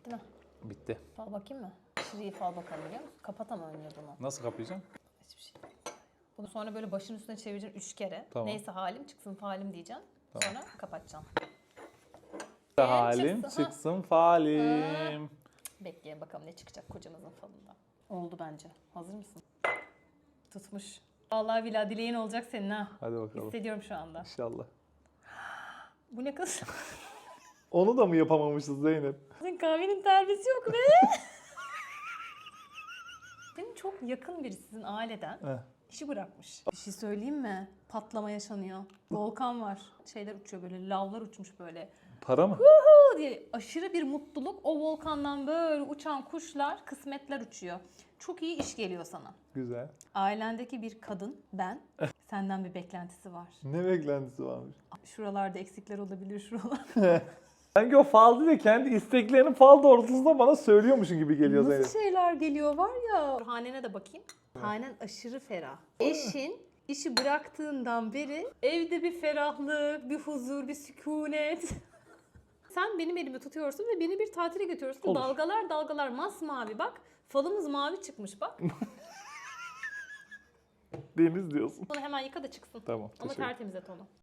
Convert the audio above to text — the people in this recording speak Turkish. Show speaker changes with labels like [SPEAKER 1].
[SPEAKER 1] Bitti mi?
[SPEAKER 2] Bitti.
[SPEAKER 1] Fal bakayım mı? Aşırı iyi fal bakalım biliyor musun? Kapat ama önüne bunu.
[SPEAKER 2] Nasıl kapayacağım?
[SPEAKER 1] Hiçbir şey. Bunu sonra böyle başın üstüne çevireceksin üç kere.
[SPEAKER 2] Tamam.
[SPEAKER 1] Neyse halim çıksın falim diyeceksin. Sonra kapatacaksın.
[SPEAKER 2] Halim
[SPEAKER 1] çıksın, ha.
[SPEAKER 2] çıksın falim.
[SPEAKER 1] Bekleyin bakalım ne çıkacak kocamızın falında. Oldu bence. Hazır mısın? Tutmuş. Vallahi billahi dileğin olacak senin ha.
[SPEAKER 2] Hadi bakalım.
[SPEAKER 1] Hissediyorum şu anda.
[SPEAKER 2] İnşallah.
[SPEAKER 1] Bu ne kız?
[SPEAKER 2] Onu da mı yapamamışız Zeynep?
[SPEAKER 1] Senin kahvenin terbiyesi yok be. Senin çok yakın biri sizin aileden
[SPEAKER 2] Heh.
[SPEAKER 1] işi bırakmış. Bir şey söyleyeyim mi? Patlama yaşanıyor. Volkan var. Şeyler uçuyor böyle, lavlar uçmuş böyle.
[SPEAKER 2] Para mı?
[SPEAKER 1] "Hu" diye aşırı bir mutluluk. O volkandan böyle uçan kuşlar, kısmetler uçuyor. Çok iyi iş geliyor sana.
[SPEAKER 2] Güzel.
[SPEAKER 1] Ailendeki bir kadın, ben, senden bir beklentisi var.
[SPEAKER 2] Ne beklentisi varmış?
[SPEAKER 1] Şuralarda eksikler olabilir, şuralar.
[SPEAKER 2] Sanki o fal değil de kendi isteklerini fal doğrultusunda bana söylüyormuşsun gibi geliyor Zeynep.
[SPEAKER 1] Nasıl şeyler geliyor var ya. Hanene de bakayım. Hanen aşırı ferah. Eşin işi bıraktığından beri evde bir ferahlık, bir huzur, bir sükunet. Sen benim elimi tutuyorsun ve beni bir tatile götürüyorsun.
[SPEAKER 2] Olur.
[SPEAKER 1] Dalgalar dalgalar masmavi bak. Falımız mavi çıkmış bak.
[SPEAKER 2] Deniz diyorsun.
[SPEAKER 1] Bunu hemen yıka da çıksın.
[SPEAKER 2] Tamam.
[SPEAKER 1] Ama
[SPEAKER 2] teşekkür
[SPEAKER 1] tertemiz et onu.